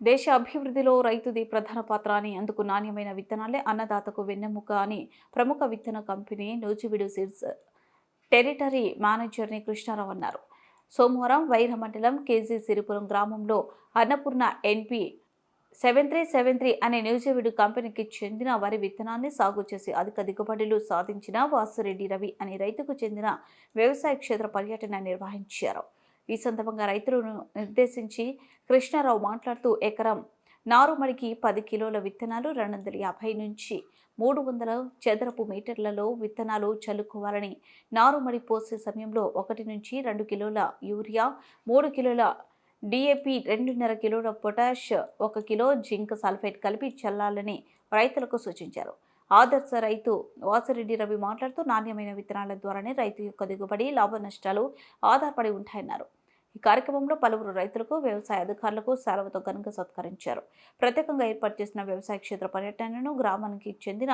దేశ అభివృద్ధిలో రైతుది ప్రధాన పాత్ర అని అందుకు నాణ్యమైన విత్తనాలే అన్నదాతకు వెన్నెముక అని ప్రముఖ విత్తన కంపెనీ నూజివీడు సీడ్స్ టెరిటరీ మేనేజర్ని కృష్ణారావు అన్నారు. సోమవారం వైర మండలం కేజీ సిరిపురం గ్రామంలో Annapurna NP seven three seven three అనే న్యూజివీడు కంపెనీకి చెందిన వరి విత్తనాన్ని సాగు చేసి అధిక దిగుబడులు సాధించిన వాసురెడ్డి రవి అనే రైతుకు చెందిన వ్యవసాయ క్షేత్ర పర్యటన నిర్వహించారు. ఈ సందర్భంగా రైతులను నిర్దేశించి కృష్ణారావు మాట్లాడుతూ ఎకరం నారుమడికి పది కిలోల విత్తనాలు రెండు వందల యాభై నుంచి మూడు వందల చదరపు మీటర్లలో విత్తనాలు చల్లుకోవాలని నారుమడి పోసే సమయంలో ఒకటి నుంచి రెండు కిలోల యూరియా మూడు కిలోల డిఏపి రెండున్నర కిలోల పొటాష్ ఒక కిలో జింక్ సల్ఫేట్ కలిపి చల్లాలని రైతులకు సూచించారు. ఆదర్శ రైతు వాసిరెడ్డి రవి మాట్లాడుతూ నాణ్యమైన విత్తనాల ద్వారానే రైతు యొక్క దిగుబడి లాభ నష్టాలు ఆధారపడి ఉంటాయన్నారు. ఈ కార్యక్రమంలో పలువురు రైతులకు వ్యవసాయ అధికారులకు సెలవుతో ఘనంగా సత్కరించారు. ప్రత్యేకంగా ఏర్పాటు చేసిన వ్యవసాయ క్షేత్ర పర్యటనను గ్రామానికి చెందిన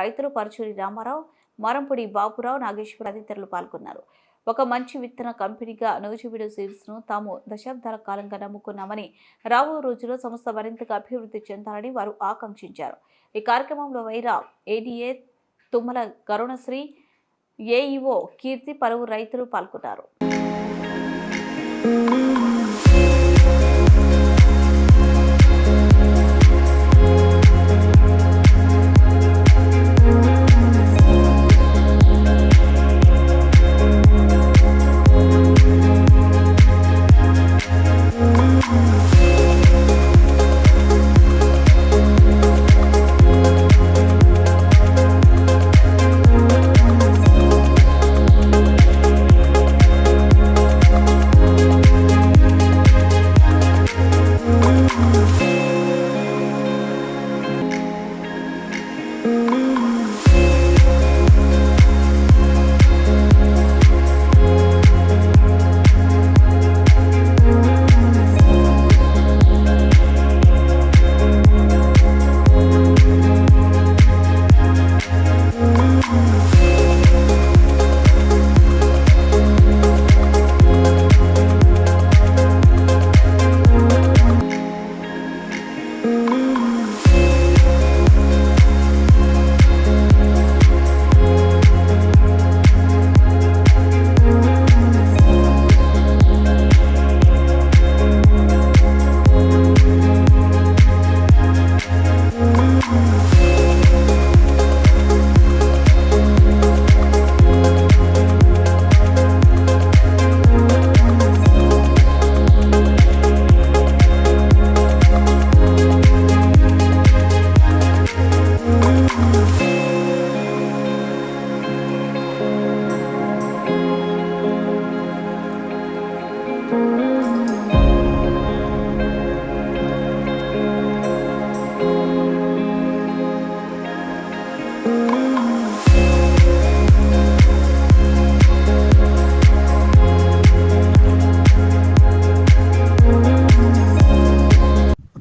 రైతులు పరుచూరి రామారావు మరంపూడి బాపురావు నాగేశ్వర తదితరులు పాల్గొన్నారు. ఒక మంచి విత్తన కంపెనీగా నూజివీడు సీడ్స్ను తాము దశాబ్దాల కాలంగా నమ్ముకున్నామని రాబో రోజుల్లో సంస్థ మరింతగా అభివృద్ధి చెందాలని వారు ఆకాంక్షించారు. ఈ కార్యక్రమంలో వైరా ఏడీఏ తుమ్మల కరుణశ్రీ ఏఈఓ కీర్తి పలువురు రైతులు పాల్గొన్నారు.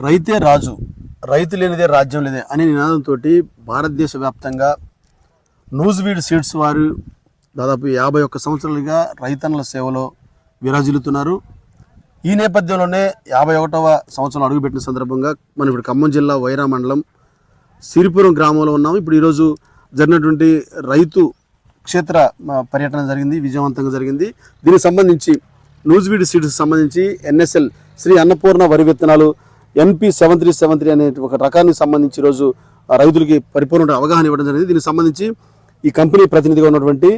రైతే రాజు రైతు లేనిదే రాజ్యం లేదే అనే నినాదంతో భారతదేశ వ్యాప్తంగా నూజ్వీడ్ సీడ్స్ వారు దాదాపు యాభై ఒక్క సంవత్సరాలుగా రైతన్నల సేవలో విరాజిల్లుతున్నారు. ఈ నేపథ్యంలోనే యాభై ఒకటవ సంవత్సరం అడుగుపెట్టిన సందర్భంగా మనం ఇప్పుడు ఖమ్మం జిల్లా వైరా మండలం సిరిపురం గ్రామంలో ఉన్నాము. ఇప్పుడు ఈరోజు జరిగినటువంటి రైతు క్షేత్ర పర్యటన జరిగింది విజయవంతంగా జరిగింది. దీనికి సంబంధించి నూజివీడ్ సీడ్స్ సంబంధించి ఎన్ఎస్ఎల్ శ్రీ అన్నపూర్ణ వరి విత్తనాలు NP seven three seven three అనే ఒక రకానికి సంబంధించి ఈరోజు రైతులకి పరిపూర్ణ అవగాహన ఇవ్వడం జరిగింది. దీనికి సంబంధించి ఈ కంపెనీ ప్రతినిధిగా ఉన్నటువంటి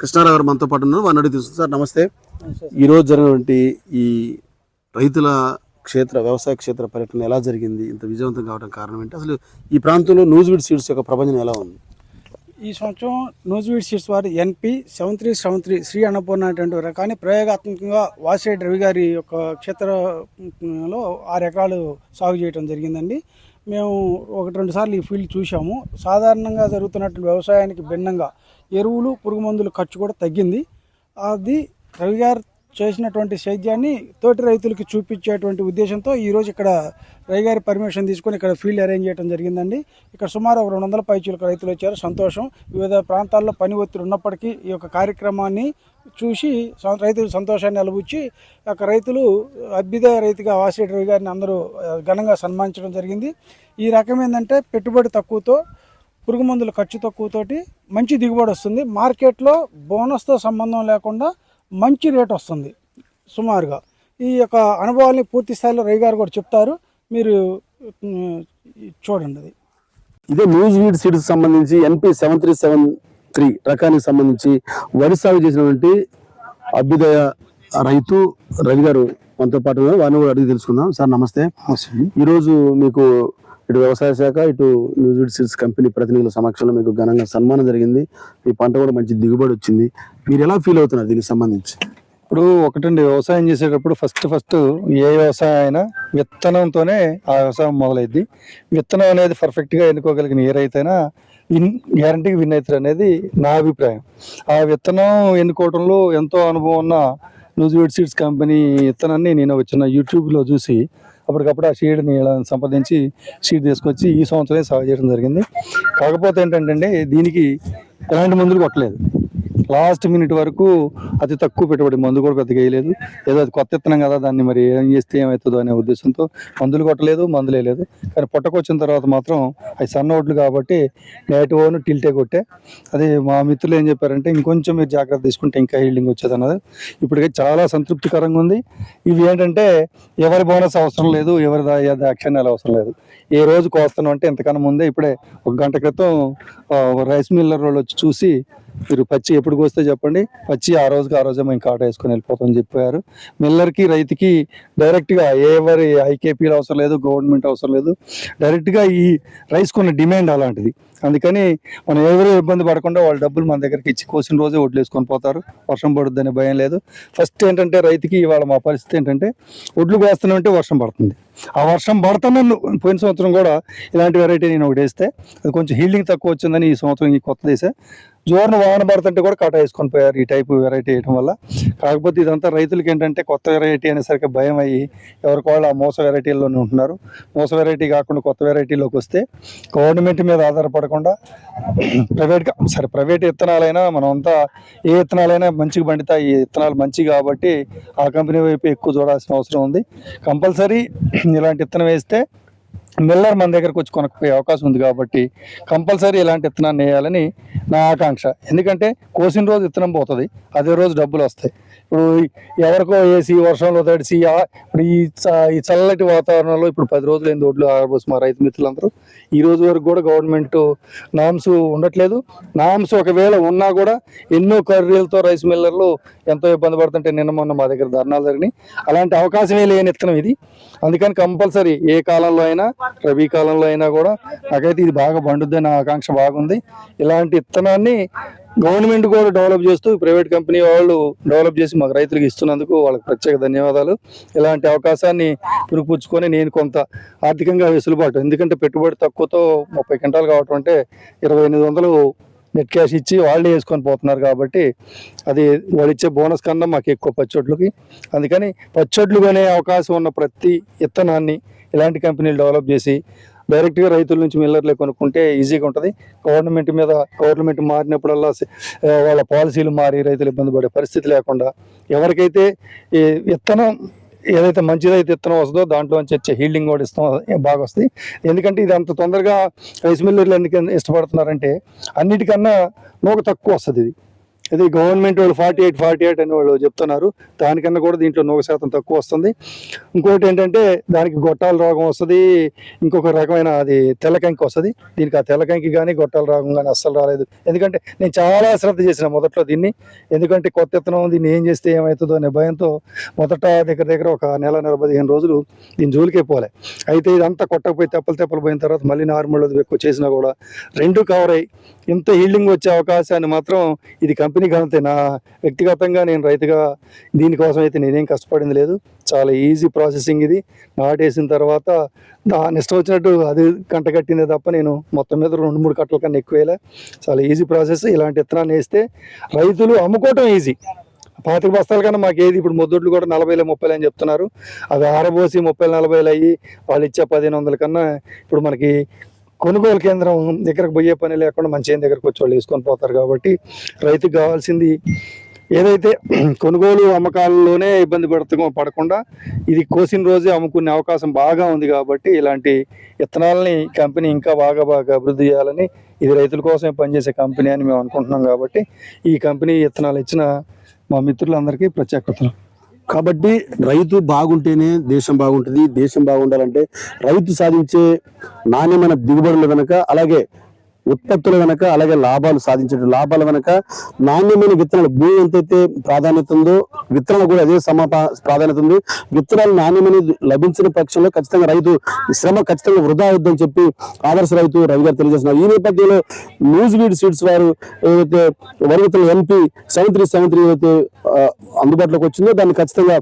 కృష్ణారావు గారు మనతో పాటు ఉన్నారు. వారిని అడిగి తెలుస్తుంది సార్ నమస్తే. ఈరోజు జరిగినటువంటి ఈ రైతుల క్షేత్ర వ్యవసాయ క్షేత్ర పర్యటన ఎలా జరిగింది ఇంత విజయవంతం కావడం కారణం ఏంటి? అసలు ఈ ప్రాంతంలో నూజివీడ్ సీడ్స్ యొక్క ప్రపంచం ఎలా ఉంది? ఈ సంవత్సరం నూజివీడ్ సీడ్స్ వారి NP seven three seven three Sri Annapurna అనేటువంటి రకాన్ని ప్రయోగాత్మకంగా వాసిరెడ్డి రవి గారి యొక్క క్షేత్రంలో ఆరు ఎకరాలు సాగు చేయడం జరిగిందండి. మేము ఒకటి రెండు సార్లు ఈ ఫీల్డ్ చూసాము సాధారణంగా జరుగుతున్నటువంటి వ్యవసాయానికి భిన్నంగా ఎరువులు పురుగు మందులు ఖర్చు కూడా తగ్గింది. అది రవి గారు చేసినటువంటి సేద్యాన్ని తోటి రైతులకి చూపించేటువంటి ఉద్దేశంతో ఈరోజు ఇక్కడ రైగారి పర్మిషన్ తీసుకొని ఇక్కడ ఫీల్డ్ అరేంజ్ చేయడం జరిగిందండి. ఇక్కడ సుమారు ఒక రెండు వందల పైచీలకు రైతులు వచ్చారు. సంతోషం. వివిధ ప్రాంతాల్లో పని ఒత్తిడి ఉన్నప్పటికీ ఈ యొక్క కార్యక్రమాన్ని చూసి రైతులు సంతోషాన్ని అలబుచ్చి ఒక రైతులు అభ్యుదయ రైతుగా వాసిరెడ్డి రవి గారిని అందరూ ఘనంగా సన్మానించడం జరిగింది. ఈ రకం ఏంటంటే పెట్టుబడి తక్కువతో పురుగు మందుల ఖర్చు తక్కువతోటి మంచి దిగుబడి వస్తుంది. మార్కెట్లో బోనస్తో సంబంధం లేకుండా మంచి రేట్ వస్తుంది సుమారుగా. ఈ యొక్క అనుభవాల్ని పూర్తి స్థాయిలో రవి గారు కూడా చెప్తారు. మీరు చూడండి అది. ఇదే న్యూస్ వీడ్ సీడ్స్ సంబంధించి NP seven three seven three రకానికి సంబంధించి వరి సాగు చేసినటువంటి అభ్యుదయ రైతు రవి గారు మనతో పాటు ఉన్నారు. వారిని కూడా అడిగి తెలుసుకుందాం. సార్ నమస్తే. ఈరోజు మీకు ఇటు వ్యవసాయ శాఖ ఇటు న్యూస్ సీడ్స్ కంపెనీ ప్రతినిధుల సమక్షంలో మీకు ఘనంగా సన్మానం జరిగింది. మీ పంట కూడా మంచి దిగుబడి వచ్చింది. మీరు ఎలా ఫీల్ అవుతున్నారు దీనికి సంబంధించి? ఇప్పుడు ఒకటండి వ్యవసాయం చేసేటప్పుడు ఫస్ట్ ఫస్ట్ ఏ వ్యవసాయం అయినా విత్తనంతోనే ఆ వ్యవసాయం మొదలైద్ది. విత్తనం అనేది పర్ఫెక్ట్గా ఎన్నుకోగలిగిన ఏ రైతైనా విన్ గ్యారంటీకి విన్ అవుతారు అనేది నా అభిప్రాయం. ఆ విత్తనం ఎన్నుకోవడంలో ఎంతో అనుభవం ఉన్న న్యూజివీడ్ సీడ్స్ కంపెనీ విత్తనాన్ని నేను వచ్చిన యూట్యూబ్లో చూసి అప్పటికప్పుడు ఆ షీడ్ని ఇలా సంపాదించి షీడ్ తీసుకొచ్చి ఈ సంవత్సరమే సాగు చేయడం జరిగింది. కాకపోతే ఏంటంటే దీనికి ఎలాంటి మందులు కొట్టలేదు. లాస్ట్ మినిట్ వరకు అతి తక్కువ పెట్టుబడి మందు కూడా పెద్దగా వేయలేదు. ఏదో అది కొత్త ఇత్తనం కదా దాన్ని మరి ఏం చేస్తే ఏమవుతుందో అనే ఉద్దేశంతో మందులు కొట్టలేదు మందులు వేయలేదు. కానీ పుట్టకొచ్చిన తర్వాత మాత్రం అవి సన్న ఓట్లు కాబట్టి నేటి ఓను టిల్టే కొట్టే. అది మా మిత్రులు ఏం చెప్పారంటే ఇంకొంచెం మీరు జాగ్రత్త తీసుకుంటే ఇంకా హీల్డింగ్ వచ్చేది అన్నది ఇప్పటికే చాలా సంతృప్తికరంగా ఉంది. ఇవి ఏంటంటే ఎవరి బోనస్ అవసరం లేదు ఎవరి దా- దాక్షణ్యాలు అవసరం లేదు. ఏ రోజు కోస్తాను అంటే ఇంతకన్నా ముందే ఇప్పుడే ఒక గంట క్రితం రైస్ మిల్లర్ వాళ్ళు వచ్చి చూసి మీరు పచ్చి ఎప్పుడు కోస్తే చెప్పండి? పచ్చి ఆ రోజుకి ఆ రోజే మేము కాట వేసుకొని వెళ్ళిపోతామని చెప్పారు. మిల్లర్కి రైతుకి డైరెక్ట్గా ఎవరి ఐకేపీలు అవసరం లేదు గవర్నమెంట్ అవసరం లేదు. డైరెక్ట్గా ఈ రైస్ కొన్న డిమాండ్ అలాంటిది. అందుకని మనం ఎవరు ఇబ్బంది పడకుండా వాళ్ళ డబ్బులు మన దగ్గరికి ఇచ్చి కోసిన రోజే వడ్లు వేసుకొని పోతారు. వర్షం పడుద్ది భయం లేదు. ఫస్ట్ ఏంటంటే రైతుకి ఇవాళ మా పరిస్థితి ఏంటంటే వడ్లు ఉంటే వర్షం పడుతుంది. ఆ వర్షం పడుతున్న పోయిన సంవత్సరం కూడా ఇలాంటి వెరైటీ నేను ఒకటి వేస్తే అది కొంచెం హీల్డింగ్ తక్కువ వచ్చిందని ఈ సంవత్సరం ఈ కొత్త దేశ జోరును వాన పడుతుంటే కూడా కట వేసుకొని పోయారు ఈ టైపు వెరైటీ వేయడం వల్ల. కాకపోతే ఇదంతా రైతులకి ఏంటంటే కొత్త వెరైటీ అనేసరికి భయం అయ్యి ఎవరికి వాళ్ళు ఆ మోస వెరైటీల్లోనే ఉంటున్నారు. మోస వెరైటీ కాకుండా కొత్త వెరైటీలోకి వస్తే గవర్నమెంట్ మీద ఆధారపడకుండా ప్రైవేట్గా సరే ప్రైవేట్ విత్తనాలైనా మనం అంతా ఏ విత్తనాలైనా మంచిగా పండుతాయి. ఈ విత్తనాలు మంచి కాబట్టి ఆ కంపెనీ వైపు ఎక్కువ చూడాల్సిన అవసరం ఉంది. కంపల్సరీ ఇలాంటి విత్తనం వేస్తే మిల్లర్ మన దగ్గరకు వచ్చి కొనకపోయే అవకాశం ఉంది కాబట్టి కంపల్సరీ ఇలాంటి విత్తనాన్ని వేయాలని నా ఆకాంక్ష. ఎందుకంటే కోసిన రోజు విత్తనం పోతుంది అదే రోజు డబ్బులు వస్తాయి. ఇప్పుడు ఎవరికో వేసి వర్షంలో తడిసి ఇప్పుడు ఈ చ- ఈ చల్లటి వాతావరణంలో ఇప్పుడు పది రోజులు ఏంది ఒడ్లు ఆరబోసి మా రైతు మిత్రులందరూ. ఈ రోజు వరకు కూడా గవర్నమెంట్ నామ్స్ ఉండట్లేదు. నామ్స్ ఒకవేళ ఉన్నా కూడా ఎన్నో కర్రీలతో రైస్ మిల్లర్లు ఎంతో ఇబ్బంది పడుతుంటే నిన్న మొన్న మా దగ్గర ధర్నాలు జరిగినాయి. అలాంటి అవకాశమే లేని విత్తనం ఇది. అందుకని కంపల్సరీ ఏ కాలంలో అయినా రబీ కాలంలో అయినా కూడా నాకైతే ఇది బాగా పండుద్దని ఆకాంక్ష బాగుంది. ఇలాంటి విత్తనాన్ని గవర్నమెంట్ కూడా డెవలప్ చేస్తూ ప్రైవేట్ కంపెనీ వాళ్ళు డెవలప్ చేసి మాకు రైతులకు ఇస్తున్నందుకు వాళ్ళకి ప్రత్యేక ధన్యవాదాలు. ఇలాంటి అవకాశాన్ని పురుపుచ్చుకొని నేను కొంత ఆర్థికంగా వెసులుబాటు ఎందుకంటే పెట్టుబడి తక్కువతో ముప్పై క్వింటాలు కావటం అంటే ఇరవై ఎనిమిది వందలు నెట్ క్యాష్ ఇచ్చి వాళ్ళే వేసుకొని పోతున్నారు కాబట్టి అది వాళ్ళు ఇచ్చే బోనస్ కన్నా మాకు ఎక్కువ పచ్చొడ్లకి. అందుకని పచ్చొడ్లు కొనే అవకాశం ఉన్న ప్రతి విత్తనాన్ని ఇలాంటి కంపెనీలు డెవలప్ చేసి డైరెక్ట్గా రైతుల నుంచి మిల్లర్లే కొనుక్కుంటే ఈజీగా ఉంటుంది. గవర్నమెంట్ మీద గవర్నమెంట్ మారినప్పుడల్లా వాళ్ళ పాలసీలు మారి రైతులు ఇబ్బంది పడే పరిస్థితి లేకుండా ఎవరికైతే ఈ విత్తనం ఏదైతే మంచిదైతే విత్తనం వస్తుందో దాంట్లో నుంచి వచ్చే హీల్డింగ్ కూడా ఇస్తాం బాగా వస్తుంది ఎందుకంటే ఇది అంత తొందరగా రైస్ మిల్లర్లు ఎందుకు ఇష్టపడుతున్నారంటే అన్నిటికన్నా నూక తక్కువ వస్తుంది ఇది. ఇది గవర్నమెంట్ వాళ్ళు ఫార్టీ ఎయిట్ ఫార్టీ ఎయిట్ అని వాళ్ళు చెప్తున్నారు. దానికన్నా కూడా దీంట్లో నూక శాతం తక్కువ వస్తుంది. ఇంకోటి ఏంటంటే దానికి గొట్టాల రోగం వస్తుంది. ఇంకొక రకమైన అది తెల్లకంకి వస్తుంది. దీనికి ఆ తెల్లకంకి కానీ గొట్టాల రోగం కానీ అస్సలు రాలేదు. ఎందుకంటే నేను చాలా శ్రద్ధ చేసిన మొదట్లో దీన్ని. ఎందుకంటే కొత్త విత్తనం దీన్ని ఏం చేస్తే ఏమవుతుందో అనే భయంతో మొదట దగ్గర దగ్గర ఒక నెల నెల పదిహేను రోజులు దీని జోలికే పోలే. అయితే ఇదంతా కొట్టకపోయి తెప్పలు తెప్పలు పోయిన తర్వాత మళ్ళీ నార్మల్ ఎక్కువ చేసినా కూడా రెండు కవర్ అయ్యి ఇంత హీల్డింగ్ వచ్చే అవకాశాన్ని మాత్రం ఇది కంపెనీ ఘనతే. నా వ్యక్తిగతంగా నేను రైతుగా దీనికోసం అయితే నేనేం కష్టపడింది లేదు. చాలా ఈజీ ప్రాసెసింగ్ ఇది. నాటేసిన తర్వాత దాని ఇష్టం వచ్చినట్టు అది కంట కట్టిందే తప్ప నేను మొత్తం మీద రెండు మూడు కట్టల కన్నా ఎక్కువ వేయలే. చాలా ఈజీ ప్రాసెస్ ఇలాంటి విత్తనాన్ని వేస్తే రైతులు అమ్ముకోవటం ఈజీ పాతిక బస్తాల కన్నా మాకు ఏది ఇప్పుడు మొద్దొడ్లు కూడా నలభైలో ముప్పైలు అని చెప్తున్నారు. అవి ఆరబోసి ముప్పై నలభైలు అయ్యి వాళ్ళు ఇచ్చే పదిహేను వందల కన్నా ఇప్పుడు మనకి కొనుగోలు కేంద్రం దగ్గరకు పోయే పని లేకుండా మన చేను దగ్గరకు వచ్చి వాళ్ళు వేసుకొని పోతారు కాబట్టి రైతుకు కావాల్సింది ఏదైతే కొనుగోలు అమ్మకాలలోనే ఇబ్బంది పడుతు పడకుండా ఇది కోసిన రోజే అమ్ముకునే అవకాశం బాగా ఉంది కాబట్టి ఇలాంటి విత్తనాలని కంపెనీ ఇంకా బాగా బాగా అభివృద్ధి చేయాలని ఇది రైతుల కోసమే పనిచేసే కంపెనీ అని మేము అనుకుంటున్నాం కాబట్టి ఈ కంపెనీ విత్తనాలు ఇచ్చిన మా మిత్రులందరికీ ప్రత్యేకతలు కాబట్టి రైతు బాగుంటేనే దేశం బాగుంటుంది దేశం బాగుండాలంటే రైతు సాధించే నాణ్యమైన దిగుబడులు కనుక అలాగే ఉత్పత్తులు వెనక అలాగే లాభాలు సాధించే లాభాల వెనక నాణ్యమైన విత్తనాలు భూమి ఎంతైతే ప్రాధాన్యత ఉందో విత్తనాలు కూడా అదే సమ ప్రాధాన్యత ఉంది. విత్తనాలు నాణ్యమైన లభించిన పక్షంలో ఖచ్చితంగా రైతు శ్రమ ఖచ్చితంగా వృధా అవుద్దని చెప్పి ఆదర్శ రైతు రవి గారు తెలియజేస్తున్నారు. ఈ నేపథ్యంలో న్యూస్ వీడ్ సీడ్స్ వారు ఏదైతే వరి విత్తనాలు MP seven three seven three ఏదైతే అందుబాటులోకి వచ్చిందో దాన్ని ఖచ్చితంగా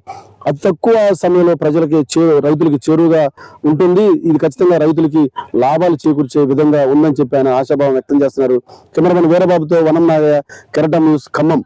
అతి తక్కువ సమయంలో ప్రజలకి చే రైతులకి చేరువుగా ఉంటుంది. ఇది ఖచ్చితంగా రైతులకి లాభాలు చేకూర్చే విధంగా ఉందని చెప్పి ఆయన ఆశాభావం వ్యక్తం చేస్తున్నారు. కెమెరామెన్ వీరబాబుతో వనం నాగయ్య కెరటం న్యూస్ ఖమ్మం.